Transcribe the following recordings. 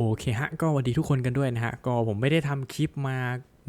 โอเคฮะ ก็สวัสดีทุกคนกันด้วยนะฮะ ก็ผมไม่ได้ทำคลิปมา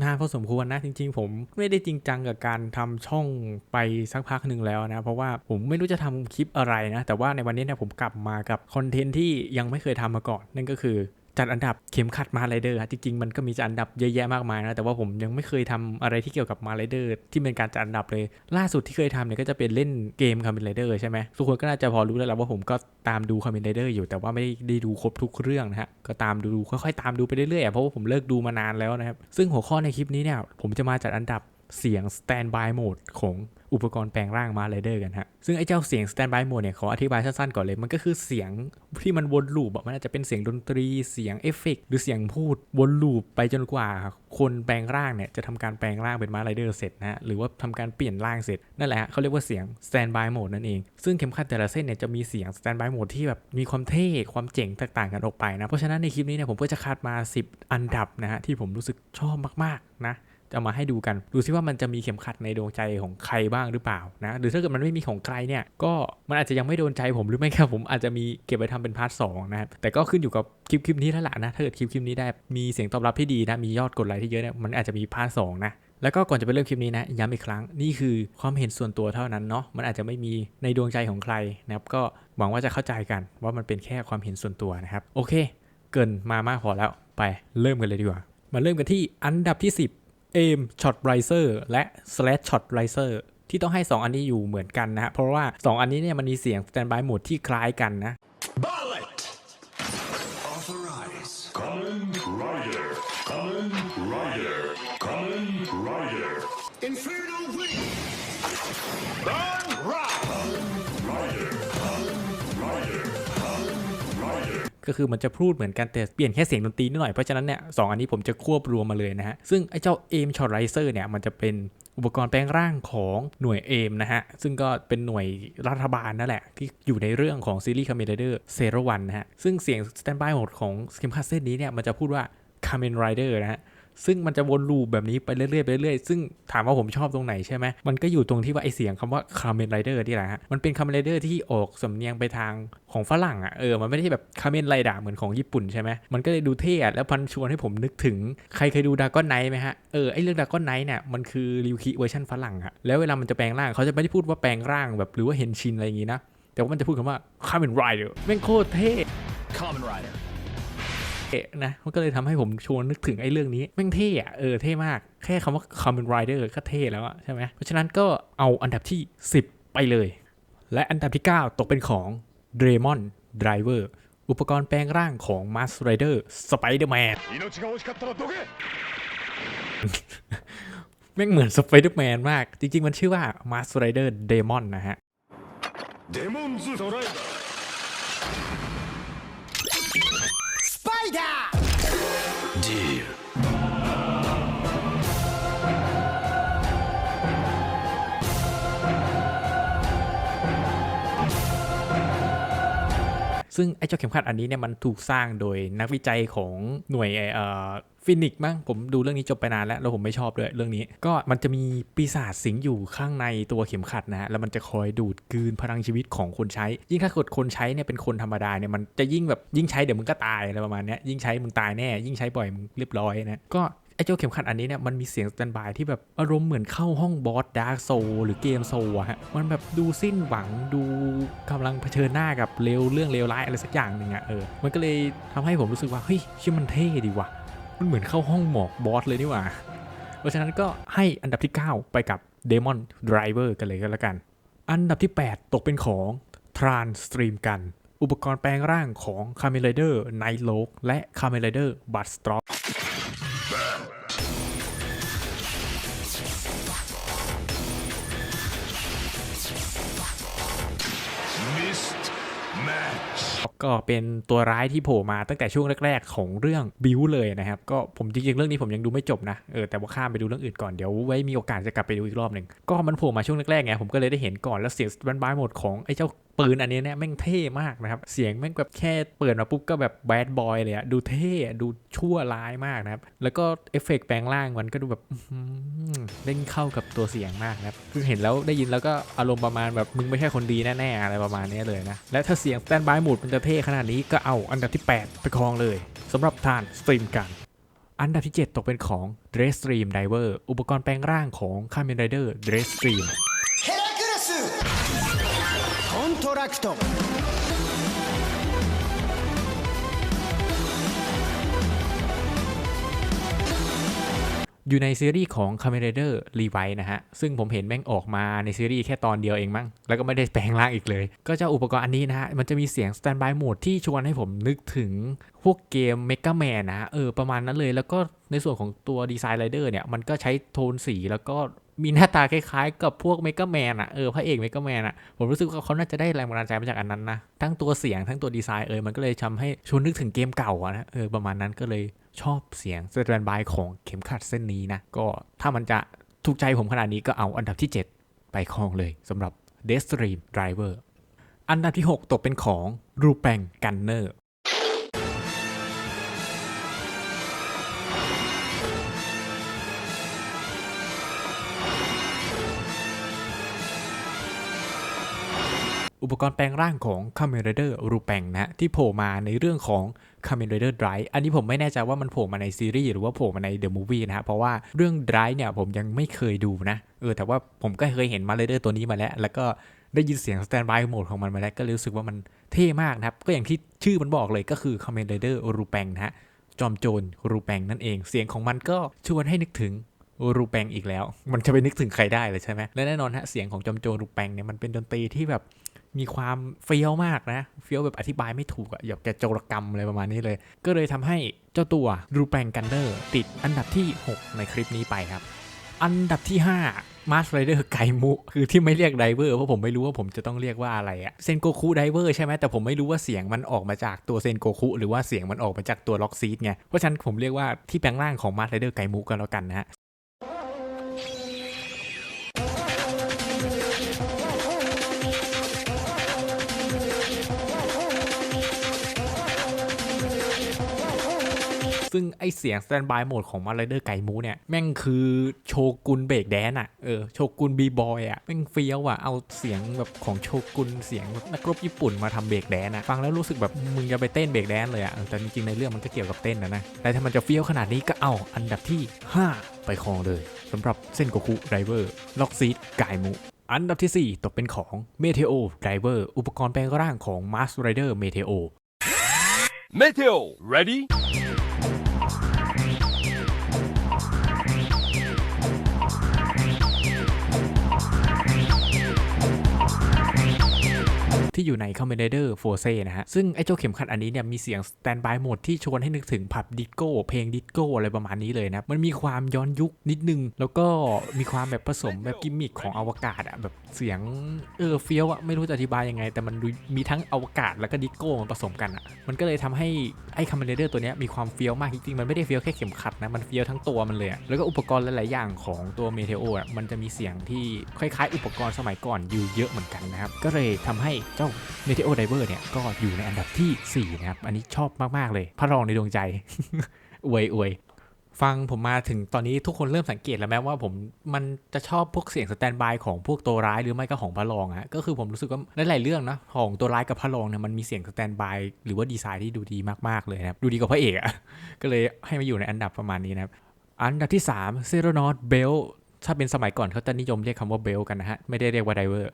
นานพอสมควรนะจริง ๆ ผมไม่ได้จริงจังกับการทำช่องไปสักพักหนึ่งแล้วนะ เพราะว่าผมไม่รู้จะทำคลิปอะไรนะ แต่ว่าในวันนี้เนี่ยผมกลับมากับคอนเทนต์ที่ยังไม่เคยทำมาก่อน นั่นก็คือ จัดอันดับเข็มขัดมาไรเดอร์จริงๆมันก็มีจัดอันดับเยอะแยะมากมายนะแต่ว่าผมยังไม่เคยทำอะไรที่เกี่ยวกับมาไรเดอร์ที่เป็นการจัดอันดับเลย ล่าสุดที่เคยทำเนี่ยก็จะเป็นเล่นเกมคา m ม n ไรเดอร์ใช่ไหมทุกคนก็น่าจะพอรู้แล้วแหละว่าผมก็ตามดูคา m ม n ไรเดอร์อยู่แต่ว่าไม่ได้ดูครบทุกเรื่องนะฮะก็ตามดูค่อยๆตามดูไปเรื่อยๆอะเพราะว่าผมเลิกดูมานานแล้วนะครับซึ่งหัวข้อในคลิปนี้เนี่ยผมจะมาจัดอันดับเสียง standby mode ของ อุปกรณ์แปลงร่างมาไรเดอร์กันฮะ ซึ่งไอ้เจ้าเสียง standby mode เนี่ยขออธิบายสั้นๆก่อนเลย มันก็คือเสียงที่มันวนลูปมันอาจจะเป็นเสียงดนตรีเสียงเอฟเฟกต์หรือเสียงพูดวนลูปไปจนกว่า คนแปลงร่างเนี่ยจะทำการแปลงร่างเป็นมาไรเดอร์เสร็จนะฮะหรือว่าทำการเปลี่ยนร่างเสร็จนั่นแหละฮะเขาเรียกว่าเสียง standby mode นั่นเองซึ่งเข็มขัดแต่ละเส้นเนี่ยจะมีเสียง standby mode ที่แบบมีความเท่ความเจ๋งตกต่างกันออกไปนะเพราะฉะนั้นในคลิปนี้เนี่ยผมก็จะคัดมา 10 อันดับนะฮะที่ผมรู้สึกชอบมากๆนะ จะมาให้ดูกัน ดูซิว่ามันจะมีเข็มขัดในดวงใจของใครบ้างหรือเปล่านะหรือถ้าเกิดมันไม่มีของใครเนี่ยก็มันอาจจะยังไม่โดนใจผมหรือไม่ครับผมอาจจะมีเก็บไว้ทำเป็นพาร์ทสองนะครับแต่ก็ขึ้นอยู่กับคลิปคลิปนี้แล้วล่ะนะถ้าเกิดคลิปคลิปนี้ได้มีเสียงตอบรับที่ดีนะมียอดกดไลค์ที่เยอะเนี่ยมันอาจจะมีพาร์ทสองนะแล้วก็ก่อนจะไปเริ่มคลิปนี้นะย้ำอีกครั้งนี่คือความเห็นส่วนตัวเท่านั้นเนาะมันอาจจะไม่มีในดวงใจของใครนะครับก็หวังว่าจะเข้าใจกันว่ามันเป็นแค่ความเห็นส่วนตัวนะครับโอเค เกินมามากพอแล้วไปเริ่มกันเลยดีกว่า มาเริ่มกันที่อันดับที่ 10 aim shot riser และ slash shot riser ที่ต้องให้ 2 อันนี้อยู่เหมือนกันนะฮะเพราะว่า 2 อันนี้เนี่ยมันมีเสียง standby mode ที่คล้ายกันนะ Ballot! Authorize. Common Rider. Common Rider. Common Rider. Inferno ก็คือมันจะพูดเหมือนกันแต่เปลี่ยนแค่เสียงดนตรีนิดหน่อย เพราะฉะนั้นเนี่ยสองอันนี้ผมจะควบรวมมาเลยนะฮะ ซึ่งไอ้เจ้า aim shot riser เนี่ยมันจะเป็นอุปกรณ์แปลงร่างของหน่วย aim นะฮะ ซึ่งก็เป็นหน่วยรัฐบาลนั่นแหละ ที่อยู่ในเรื่องของซีรีส์ Kamen Rider Zero One นะฮะ ซึ่งเสียง standby หมดของเข็มขัดเส้นนี้เนี่ยมันจะพูดว่า Kamen Rider นะฮะ ซึ่งมันจะวนลูปแบบนี้ไปเรื่อยๆไปเรื่อยๆซึ่งถามว่าผมชอบตรงไหนใช่ไหมมันก็อยู่ตรงที่ว่าไอเสียงคำว่า Kamen Rider นี่แหละฮะมันเป็น Kamen Rider ที่ออกสำเนียงไปทางของฝรั่งอะเออมันไม่ได้แบบ Kamen Rider เหมือนของญี่ปุ่นใช่ไหมมันก็เลยดูเท่แล้วพันชวนให้ผมนึกถึงใครเคยดูดากอนไนท์ไหมฮะเออไอเรื่องดากอนไนท์เนี่ยมันคือริวคิเวอร์ชันฝรั่งอะแล้วเวลามันจะแปลงร่างเขาจะไม่ได้พูดว่าแปลงร่างแบบหรือว่าเห็นชินอะไรอย่างงี้นะแต่ว่ามันจะพูดคำว่า Kamen Rider แม่งโคตรเท่ Common Rider. นะมันก็เลยทำให้ผมชวนนึกถึงไอ้เรื่องนี้แม่งเท่อะเออเท่มาก แค่คำว่าคอมเมนไรเดอร์ก็เท่แล้วอะใช่ไหมเพราะฉะนั้นก็เอาอันดับที่ 10 ไปเลย และอันดับที่ 9 ตกเป็นของ d r a m o n ดเวอร์อุปกรณ์แปลงร่างของ Mask รเดอร์สไปเดอร์แมนแม่งเหมือนสไปเดอร์แมนมาก จริง ๆ มันชื่อว่า Mask รเดอร์เดมอนนะฮะ ซึ่งไอ้เจ้าเข็มขัดอันนี้เนี่ยมันถูกสร้างโดยนักวิจัยของหน่วยเอ่อฟินิกมั้งผมดูเรื่องนี้จบไปนานแล้วแล้วผมไม่ชอบด้วยเรื่องนี้ ก็มันจะมีปีศาจสิงอยู่ข้างในตัวเข็มขัดนะฮะแล้วมันจะคอยดูดกืนพลังชีวิตของคนใช้ ยิ่งถ้าเกิดคนใช้เนี่ยเป็นคนธรรมดาเนี่ยมันจะยิ่งแบบยิ่งใช้เดี๋ยวมึงก็ตายอะไรประมาณนี้ยิ่งใช้มึงตายแน่ ยิ่งใช้บ่อยมึงเรียบร้อยนะก็ ไอ้เจ้าเข็มขัดอันนี้เนี่ยมันมีเสียงสแตนบายที่แบบอารมณ์เหมือนเข้าห้องบอสดาร์กโซหรือเกมโซอะฮะมันแบบดูสิ้นหวังดูกำลังเผชิญหน้ากับเลวเรื่องเลวร้ายอะไรสักอย่างหนึ่งอะเออมันก็เลยทำให้ผมรู้สึกว่าเฮ้ยชื่อมันเท่ดีว่ะมันเหมือนเข้าห้องหมอกบอสเลยนี่หว่าเพราะฉะนั้นก็ให้อันดับที่ 9 ไปกับ Demon Driver กันเลยก็แล้วกัน อันดับที่ 8 ตกเป็นของ Trans Stream กัน อุปกรณ์แปลงร่างของ Kamen Rider Night l o k และ Kamen Rider b u t s t r o ก็เป็นตัวร้ายที่โผล่มาตั้งแต่ช่วงแรก ๆ ของเรื่องบิวเลยนะครับ ก็ผมจริงๆเรื่องนี้ผมยังดูไม่จบนะเออแต่ว่าข้ามไปดูเรื่องอื่นก่อนเดี๋ยวไว้มีโอกาสจะกลับไปดูอีกรอบหนึ่งก็มันโผล่มาช่วงแรกๆไงผมก็เลยได้เห็นก่อนแล้วเสียงบันบายหมดของไอ้เจ้า ปืนอันนี้เนี่ยแม่งเท่มากนะครับ เสียงแม่งแบบแค่เปิดมาปุ๊บก็แบบแบดบอยเลยอะดูเท่ดูชั่วร้ายมากนะครับ แล้วก็เอฟเฟกต์แปลงร่างมันก็ดูแบบเล่นเข้ากับตัวเสียงมากนะครับคือเห็นแล้วได้ยินแล้วก็อารมณ์ประมาณแบบมึงไม่ใช่คนดีแน่ๆอะไรประมาณนี้เลยนะ และถ้าเสียงแตนบายหมุดมันจะเท่ขนาดนี้ก็เอาอันดับที่ 8 ไปครองเลยสำหรับทานสตรีมกันอันดับที่ 7 ตกเป็นของ Dress Stream Diver อุปกรณ์แปลงร่างของ Kamen Rider Dress 人อยู่ในซีรีส์ของ c a m e r a d e r l e v i นะฮะ ซึ่งผมเห็นแม่งออกมาในซีรีส์แค่ตอนเดียวเองมั้ง แล้วก็ไม่ได้แปลงร่างอีกเลย ก็เจ้าอุปกรณ์อันนี้นะฮะ มันจะมีเสียง Standby Mode ที่ชวนให้ผมนึกถึงพวกเกม Mega Man นะะเออ ประมาณนั้นเลย แล้วก็ในส่วนของตัวดีไซน์ไรเดอร์เนี่ย มันก็ใช้โทนสีแล้วก็ มีหน้าตาคล้ายๆ กับพวกเมก a แมนอะเออพระเอกเมก a แมนอะผมรู้สึกว่าเขาน่าจะได้แรงบันดาลใจมาจากอันนั้นนะ ทั้งตัวเสียงทั้งตัวดีไซน์เออมันก็เลยทำให้ชวนนึกถึงเกมเก่าอะนะเออประมาณนั้นก็เลยชอบเสียงสแตนบายของเข็มขัดเส้นนี้นะ ก็ถ้ามันจะถูกใจผมขนาดนี้ก็เอาอันดับที่ 7 ไปครองเลยสำหรับ d e s t r e a m Driver อันดับที่ 6 ตกเป็นของรูแปงกันเนอร์ อุปกรณ์แปลงร่างของ Kamen Rider รูแปงนะฮะที่โผล่มาในเรื่องของ Kamen Rider Drive อันนี้ผมไม่แน่ใจว่ามันโผล่มาในซีรีส์หรือว่าโผล่มาใน The Movie นะฮะเพราะว่าเรื่อง Drive เนี่ยผมยังไม่เคยดูนะเออแต่ว่าผมก็เคยเห็นมา Rider ตัวนี้มาแล้ว แล้วก็ได้ยินเสียง Standby Mode ของมันมาแล้วก็รู้สึกว่ามันเท่มากนะครับ ก็อย่างที่ชื่อมันบอกเลยก็คือ Kamen Rider รูแปงนะฮะจอมโจรรูแปงนั่นเอง เสียงของมันก็ชวนให้นึกถึงรูแปงอีกแล้ว มันจะไปนึกถึงใครได้เลยใช่ไหมและแน่นอนฮะเสียงของจอมโจรรูแปงเนี่ยมันเป็นดนตรีที่แบบ มีความเฟี้ยวมากนะ เฟี้ยวแบบอธิบายไม่ถูกอะอยากจะโจรกรรมอะไรประมาณนี้เลย ก็เลยทำให้เจ้าตัวรูแปงกันเดอร์ติดอันดับที่ 6 ในคลิปนี้ไปครับ อันดับที่ 5 มาสไรเดอร์ไกมุคือที่ไม่เรียกไดเวอร์เพราะผมไม่รู้ว่าผมจะต้องเรียกว่าอะไรอะเซนโกคุไดเวอร์ใช่ไหมแต่ผมไม่รู้ว่าเสียงมันออกมาจากตัวเซนโกคุหรือว่าเสียงมันออกมาจากตัวล็อกซีดไงเพราะฉะนั้นผมเรียกว่าที่แปลงร่างของมาสไรเดอร์ไกมุก็แล้วกันนะฮะ ซึ่งไอเสียง Standby Mode ของมา r เดอร์ไก่มูเนี่ย แม่งคือโชกุนเบรกแดนอะเออโชกุนบีบอยอะแม่งเฟี้ยวอะเอาเสียงแบบของโชกุนเสียงแบบนักรบญี่ปุ่นมาทำเบรกแดนอะฟังแล้วรู้สึกแบบมึงจะไปเต้นเบรกแดนเลยอะแต่จริงๆในเรื่องมันก็เกี่ยวกับเต้นนะนะแต่ถ้ามันจะเฟี้ยวขนาดนี้ก็เอาอันดับที่ 5 ไปครองเลยสำหรับเส้นโกคุไดเวอร์ล็อกซีดไก่มูอันดับที่ 4 ตกเป็นของ Meteo Driver อุปกรณ์แปลงร่างของ Mars Rider Meteo Meteo ready ที่อยู่ใน Kamen Rider f o r c e นะฮะ ซึ่งไอ้เจ้าเข็มขัดอันนี้เนี่ยมีเสียง Standby Mode ที่ชวนให้นึกถึงผับดิโก้เพลงดิโก้อะไรประมาณนี้เลยนะ มันมีความย้อนยุคนิดนึง แล้วก็มีความแบบผสมแบบกิมมิคของอวกาศอะแบบเสียงเออเฟี้ยวอะไม่รู้จะอธิบายยังไง แต่มันดูมีทั้งอวกาศแล้วก็ดิโก้มันผสมกันอะมันก็เลยทำให้ไอ้ Kamen Rider ตัวเนี้ยมีความเฟี้ยวมากจริงๆมันไม่ได้เฟี้ยวแค่เข็มขัดนะมันเฟี้ยวทั้งตัวมันเลยแล้วก็อุปกรณ์หลายๆอย่างของตัว Meteo อะมันจะมีเสียงที่คล้ายๆ อุปกรณ์สมัยก่อนอยู่เยอะเหมือนกันนะครับก็เลยทำให้เจ้า Meteo Diver เนี่ยก็อยู่ในอันดับทีสี่ 4 นะครับ อันนี้ชอบมาก ๆ เลย พระรองในดวงใจ อวยอวยฟังผมมาถึงตอนนี้ทุกคนเริ่มสังเกตแล้วแม้ว่าผมมันจะชอบพวกเสียงสแตนบายของพวกตัวร้ายหรือไม่ก็ของพระรองอะก็คือผมรู้สึกว่าหลายๆเรื่องนะของตัวร้ายกับพระรองเนี่ยมันมีเสียงสแตนบายหรือว่าดีไซน์ที่ดูดีมากๆเลยนะครับดูดีกว่าพระเอกอะก็เลยให้มาอยู่ในอันดับประมาณนี้นะครับอันดับที่3เซโรนอตเบลถ้าเป็นสมัยก่อนเขาจะนิยมเรียกคำว่าเบลกันนะฮะไม่ได้เรียกว่าไดเวอร์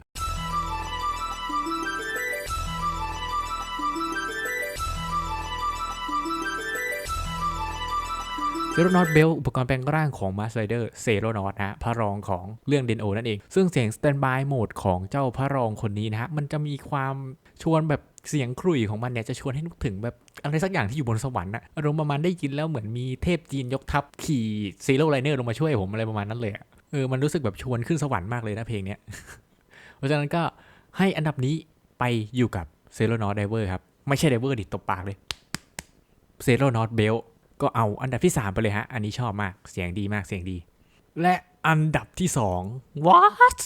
เซโรนอตเบลอุปกรณ์แปลงร่างของมาส s เดอร์เซโรนอตนะพระรองของเรื่องเดนโอนั่นเอง ซึ่งเสียงสแตนบายโหมดของเจ้าพระรองคนนี้นะฮะ มันจะมีความชวนแบบเสียงครุยของมันเนี่ย จะชวนให้นึกถึงแบบอะไรสักอย่างที่อยู่บนสวรรค์อะอารมณ์ประมาณได้ยินแล้วเหมือนมีเทพจีนยกทัพขี่ซีโร่ไลเนอร์ลงมาช่วยผมอะไรประมาณนั้นเลยเออมันรู้สึกแบบชวนขึ้นสวรรค์มากเลยนะเพลงเนี้ยเพราะฉะนั้นก็ให้อันดับนี้ไปอยู่กับเซโรนอตไดเวอร์ครับไม่ใช่ไดเวอร์ดิตบปากเลยเซโรนอตเบล ก็เอาอันดับที่ 3 ไปเลยฮะ อันนี้ชอบมากเสียงดีมากเสียงดี และอันดับที่ 2 what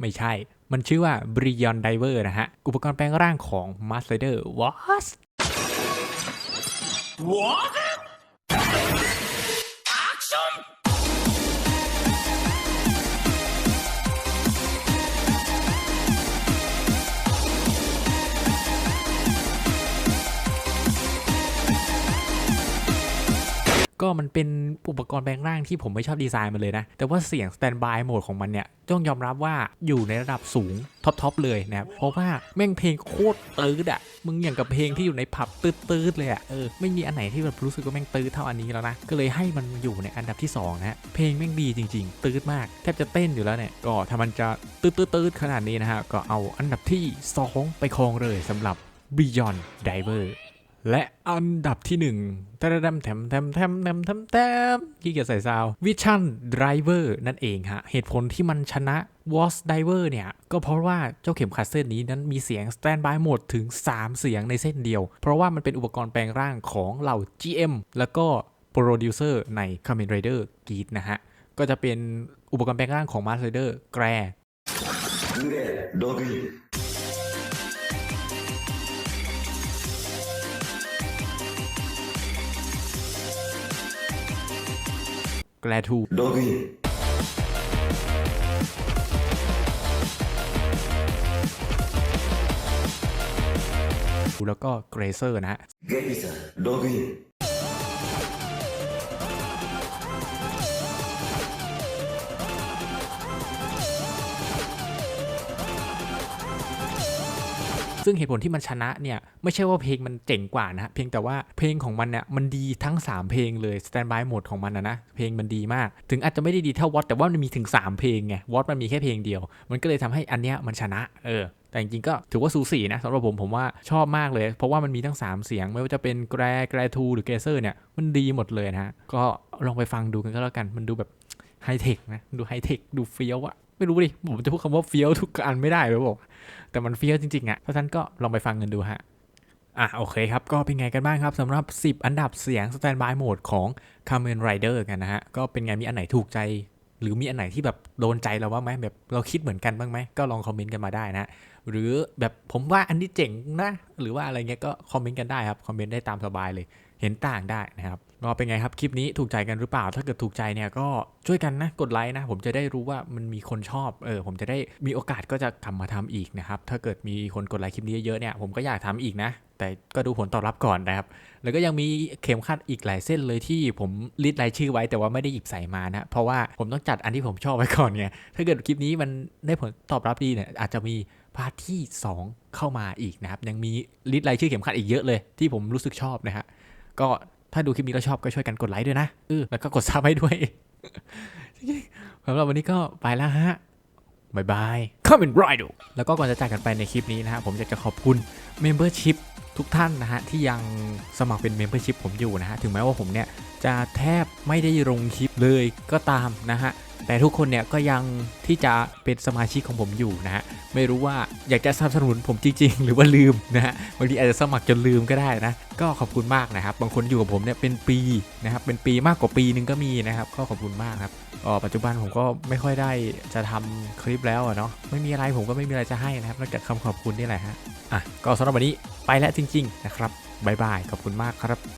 ไม่ใช่ มันชื่อว่า b r i o n Diver นะฮะ อุปกรณ์แปลงร่างของ m a s t Rider what What ก็มันเป็นอุปกรณ์แปลงร่างที่ผมไม่ชอบดีไซน์มันเลยนะ แต่ว่าเสียงสแตนบายโหมดของมันเนี่ยต้องยอมรับว่าอยู่ในระดับสูงท็อปๆเลยนะครับ เพราะว่าแม่งเพลงโคตรตืดอะมึงอย่างกับเพลงที่อยู่ในผับตืดๆเลยอะเออไม่มีอันไหนที่แบบรู้สึกว่าแม่งตืดเท่าอันนี้แล้วนะ ก็เลยให้มันอยู่ในอันดับที่สองนะฮะเพลงแม่งดีจริง ๆ ตืดมากแทบจะเต้นอยู่แล้วเนี่ยก็ถ้ามันจะตืดๆๆขนาดนี้นะฮะก็เอาอันดับที่สองไปครองเลยสำหรับ Beyond Diver และอันดับที่1นึ่งแทมแทมแทมแทมแทมแทมแทมขี้เกียจใส่ซาววิชั่นไดรเวอร์นั่นเองฮะ เหตุผลที่มันชนะ w a s Diver เนี่ย ก็เพราะว่าเจ้าเข็มขัดเส้นนี้นั้นมีเสียง Standby Mode ถึง 3 เสียงในเส้นเดียว เพราะว่ามันเป็นอุปกรณ์แปลงร่างของเหล่า GM แล้วก็โปรดิวเซอร์ใน Kamen Rider g e e นะฮะ ก็จะเป็นอุปกรณ์แปลงร่างของ Master Rider แกร แลทูโดวีแล้วก็เกรเซอร์นะฮะเกรเซอร์โดวี ซึ่งเหตุผลที่มันชนะเนี่ยไม่ใช่ว่าเพลงมันเจ๋งกว่านะเพียงแต่ว่าเพลงของมันเนี่ยมันดีทั้ง 3 เพลงเลย Standby Mode ของมันนะนะเพลงมันดีมาก ถึงอาจจะไม่ได้ดีเท่าวอตแต่ว่ามันมีถึง 3 เพลงไงวอตมันมีแค่เพลงเดียว มันก็เลยทำให้อันเนี้ยมันชนะเออแต่จริงๆก็ถือว่าสูสีนะสำหรับผมผมว่าชอบมากเลย เพราะว่ามันมีทั้ง 3 เสียง ไม่ว่าจะเป็นแกรแกรทูหรือเกเซอร์เนี่ยมันดีหมดเลยนะฮะก็ลองไปฟังดูกันก็แล้วกันมันดูแบบไฮเทคนะดูไฮเทคดูเฟี้ยวอะ ไม่รู้ดิผมจะพูดคำว่าเฟี้ยวทุกอันไม่ได้เลยบอกแต่มันเฟี้ยวจริงๆอะ่ะเพราะฉะนั้นก็ลองไปฟังกันดูฮะอะโอเคครับ ก็เป็นไงกันบ้างครับสำหรับ 10 อันดับเสียงสแตนบายโหมดของ c a m e n Rider กันนะฮะ ก็เป็นไงมีอันไหนถูกใจ หรือมีอันไหนที่แบบโดนใจเราบ้างไหมแบบเราคิดเหมือนกันบ้างไหมก็ลองคอมเมนต์กันมาได้นะ หรือแบบผมว่าอันนี้เจ๋งนะ หรือว่าอะไรเงี้ยก็คอมเมนต์กันได้ครับ คอมเมนต์ได้ตามสบายเลย เห็นต่างได้นะครับก็เป็นไงครับ คลิปนี้ถูกใจกันหรือเปล่า ถ้าเกิดถูกใจเนี่ยก็ช่วยกันนะ กดไลค์นะ ผมจะได้รู้ว่ามันมีคนชอบ เออ ผมจะได้มีโอกาสก็จะกลับมาทำอีกนะครับ ถ้าเกิดมีคนกดไลค์คลิปนี้เยอะเนี่ย ผมก็อยากทำอีกนะ แต่ก็ดูผลตอบรับก่อนนะครับ แล้วก็ยังมีเข็มขัดอีกหลายเส้นเลยที่ผมลิสต์รายชื่อไว้แต่ว่าไม่ได้หยิบใส่มานะ เพราะว่าผมต้องจัดอันที่ผมชอบไว้ก่อนไง ถ้าเกิดคลิปนี้มันได้ผลตอบรับดีเนี่ยอาจจะมี พาร์ทที่ 2 เข้ามาอีกนะครับ ยังมีลิสต์รายชื่อเข็มขัดอีกเยอะเลย ที่ผมรู้สึกชอบนะฮะ ก็ถ้าดูคลิปนี้แล้วชอบก็ช่วยกันกดไลค์ด้วยนะเออแล้วก็กดซับให้ด้วยสำหรับวันนี้ก็ไปแล้วฮะบายบาย Comment Right แล้วก็ก่อนจะจากกันไปในคลิปนี้นะฮะ ผมอยากจะขอบคุณ Membership ทุกท่านนะฮะ ที่ยังสมัครเป็น Membership ผมอยู่นะฮะ ถึงแม้ว่าผมเนี่ย จะแทบไม่ได้ลงคลิปเลยก็ตามนะฮะแต่ทุกคนเนี่ยก็ยังที่จะเป็นสมาชิกของผมอยู่นะฮะไม่รู้ว่าอยากจะสนับสนุนผมจริง ๆ หรือว่าลืมนะฮะบางทีอาจจะสมัครจนลืมก็ได้นะ ก็ขอบคุณมากนะครับ บางคนอยู่กับผมเนี่ยเป็นปีนะครับเป็นปีมากกว่าปีนึงก็มีนะครับก็ขอบคุณมากครับอ๋อปัจจุบันผมก็ไม่ค่อยได้จะทำคลิปแล้วเนาะไม่มีอะไรผมก็ไม่มีอะไรจะให้นะครับนอกจากคำขอบคุณนี่แหละฮะอะก็สำหรับวันนี้ไปแล้วจริง ๆ นะครับบายบายขอบคุณมากครับ